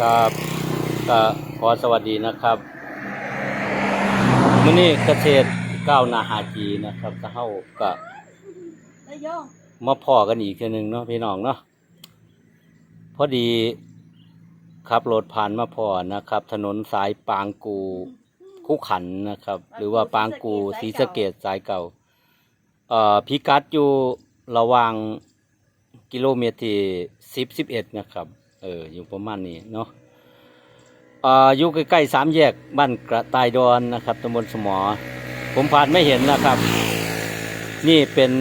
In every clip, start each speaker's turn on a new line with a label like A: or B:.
A: ครับก็ขอสวัสดีนะครับมื้อนี้เกษตรก้าวนาหาจีนะครับก็เฮาก็
B: นายโยง
A: มาพอกันอีกเทื่อนึงเนาะพี่น้องเนาะพอดีขับรถผ่านมาพอนะครับ ถนนสายปางกูคุขันนะครับ หรือว่าปางกูศรีสะเกดสายเก่าเอ่อพิกัดอยู่ระหว่างกิโลเมตรที่สิบสิบเอ็ดนะครับ เอออยู่ประมาณนี้เนาะอ่ออยู่ใกล้ๆสามแยกบ้านกระต่ายดอนนะครับตำบลสมอ ผมผ่านไม่เห็นนะครับ นี่เป็น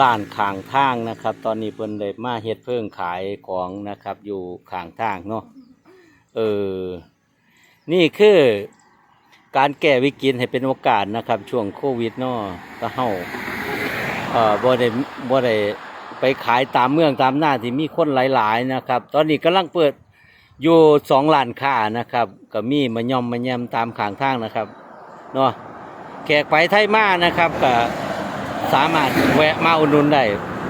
A: ร้านขางทางนะครับ ตอนนี้เพิ่นได้มาเฮ็ดเพิ่งขายของนะครับ อยู่ขางทางเนาะเออนี่คือการแก้วิกฤตให้เป็นโอกาสนะครับ ช่วงโควิดเนาะก็เฮาเอ่อบ่ได้บ่ได้ ไปขายตามเมืองตามหน้าที่มีคนหลาย ๆ นะครับ ตอนนี้กำลังเปิดอยู่สองร้านค้านะครับก็มีมายอมมาแยมตามข้างทางนะครับเนาะแขกไปไทยมานะครับก็สามารถแวะมาอุดหนุนได้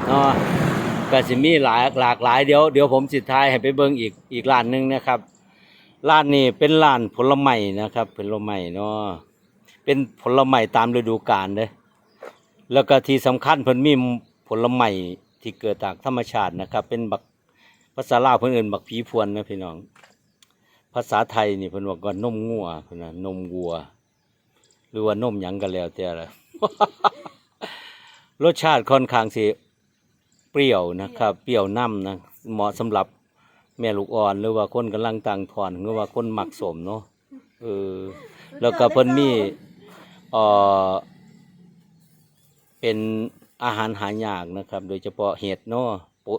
A: เนาะก็สิมีหลายหลากหลายเดี๋ยวเดี๋ยวผมสิท้ายให้ไปเบิ่งอีกอีกร้านหนึ่งนะครับร้านนี้เป็นร้านผลไม้นะครับผลไม้เนาะเป็นผลไม้ตามฤดูกาลเด้แล้วก็ที่สำคัญเพิ่นมีผลไม้ ที่เกิดจากธรรมชาตินะครับ เป็นบักภาษาลาวเพิ่อนเอิ้นบักผีพวนนะพี่น้อง ภาษาไทยนี่เพิ่นว่าก็นมงัวเพิ่นน่ะนมวัว หรือว่านมหยังก็แล้วแต่ละรสชาติค่อนข้างสิเปรี้ยวนะครับ เปรี้ยวน้ำนะเหมาะสำหรับแม่ลูกอ่อน หรือว่าคนกำลังตั้งทอนหรือว่าคนหมักสมเนาะเออแล้วก็เพิ่นมีเอ่อเป็น อาหารหายากนะครับ โดยเฉพาะเห็ดเนาะ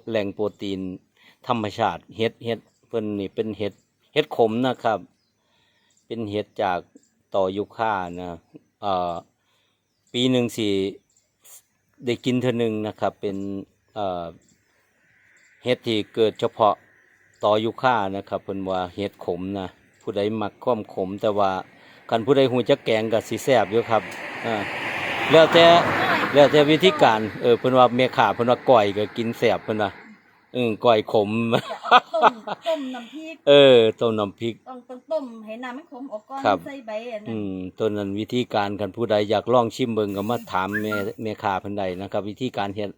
A: แหล่งโปรตีนธรรมชาติเห็ดเห็ดเพิ่นนี่เป็นเห็ดเห็ดขมนะครับ เป็นเห็ดจากต่อยุค่านะเอ่อปีหนึ่งสี่ได้กินเท่านึงนะครับ เป็นเอ่อเห็ดที่เกิดเฉพาะต่อยุค่านะครับเพิ่นว่าเห็ดขมนะผู้ใดมักความขม แต่ว่าคันผู้ใดหูจักแกงก็สิแซบอยู่ครับอ่าแล้วแต่ แล้วแต่วิธีการเออเพิ่นว่าแม่ค้าเพิ่นว่าก้อยก็กินแซ่บเพิ่นว่าอือก้อยขม
B: ต้มต้มน้ำพริก
A: เออต้มน้ำพริก
B: ต้องต้องต้มให้น้ำมันขมออกก่อน
A: ครับ
B: ใส่ใบอันนั้
A: อื
B: น
A: มตัวนั้นวิธีการกันผู้ใดอยากลองชิมเบิ่งก็มาถามแม่แม่ค้าเพิ่นใดนะครับ วิธีการเฮ็ด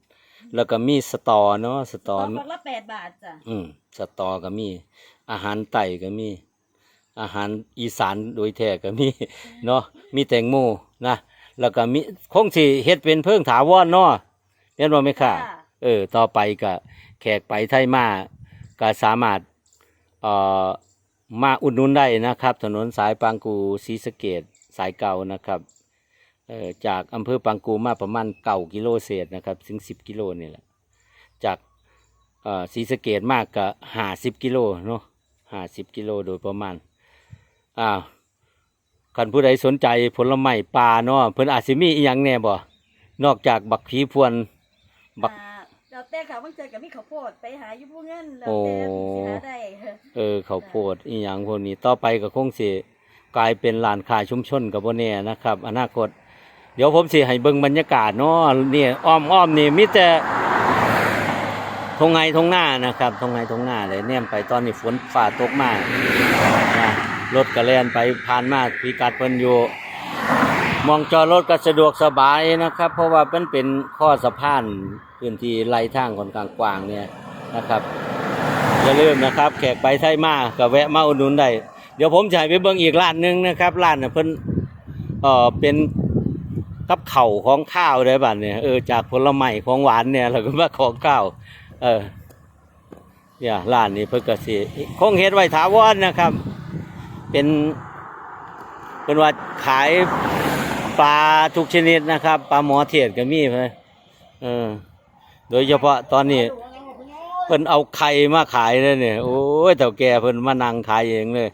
A: แล้วก็มีสตอเนาะสต
B: ต
A: อ
B: อนฝักละแปดบาทจ้ะ
A: อืมสตอก็มี อาหารไต่ก็มี อาหารอีสานโดยแท้ก็มี เนาะมีแตงโมนะ แล้วก็มีคงสิเฮ็ดเป็นเพิ่งถาวรเนาะแม่นบ่แม่ค้า
B: จ้ะ
A: เออ ต่อไปก็แขกไปไทยมาก็สามารถเอ่อมาอุดหนุนได้นะครับ ถนนสายปางกูศรีสะเกดสายเก่านะครับเอ่อจากอำเภอปางกูมาประมาณเก้ากิโลเศษนะครับถึงสิบกิโลนี่แหละจากเอ่อศรีสะเกดมากก็ห้าสิบกิโลเนาะห้าสิบกิโลโดยประมาณอ้าว คันผู้ใดสนใจผลไม้ปลาเนาะเพิ่นอาจสิมีอีหยังแน่บ่นอกจากบักผีพวน บัก
B: อ่าแล้วแต่ค่ะบางเจอกับมีข้าวโพดไปหาอยู่ผู้เงินแล้ว
A: โอ้
B: แต่สิหาได้
A: เออข้าวโพดอีหยังพวกนี้ต่อไปก็คงสิกลายเป็นร้านค้าชุมชนกับบ่แน่นะครับ อนาคต เดี๋ยวผมสิให้เบิ่งบรรยากาศเนาะนี่อ้อมอ้อมนี่มีแต่ทงไงทงหน้านะครับทงไงทงหน้าเลยแนมไปตอนนี้ฝนฝ่าตกมา รถก็แล่นไปผ่านมาพิกัดเพิ่นอยู่มองจอรถก็สะดวกสบายนะครับ เพราะว่ามันเป็นข้อสะพานพื้นที่ไหลทางค่อนข้างกว้างเนี่ยนะครับอย่าลืมนะครับ แขกไปไทยมาก็แวะมาอุดหนุนได้เดี๋ยวผมจะไปเบิ่งอีกร้านหนึงนะครับร้านน่ะเพิ่นเอ่อเป็นกับเข่าของข้าวได้บัดเนี่ยเออจากผลไม้ของหวานเนี่ยเราก็มาของข้าวเออเนี่ยร้านนี้เพิ่นก็สิคงเฮ็ดไว้ถาวรนะครับ เป็นเป็นว่าขายปลาทุกชนิดนะครับปลาหมอเทศก็มีเพิ่เออโดยเฉพาะตอนนี้เพิ่นเอาไข่มาขายเลยเนี่ยโอ้ยเถ่าแก่เพิ่นมานั่งขายเองเลย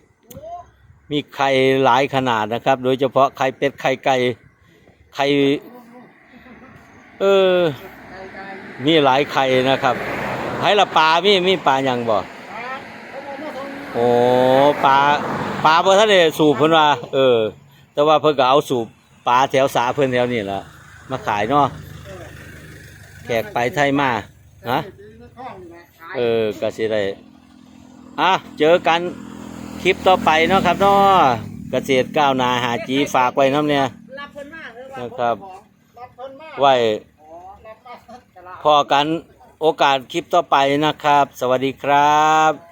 A: มีไข่หลายขนาดนะครับ โดยเฉพาะไข่เป็ดไข่ไก่ไข่เออมีหลายไข่นะครับไข่ละปลามีมีปลาหยังบ่โอ้ปลา ปลาเพิ่นท่านได้สูบเพิ่นว่าเออ แต่ว่าเพิ่นก็เอาสูบปลาแถวสาเพิ่นแถวนี้ล่ะมาขายเนาะแขกไปไทยมาฮะเออก็สิได้อะเจอกันคลิปต่อไปเนาะครับเนาะเกษตรก้าวหนาหาจีฝากไว้น้ำเนี่ย
C: นะ
A: ครับไว้พอกันโอกาสคลิปต่อไปนะครับ สวัสดีครับ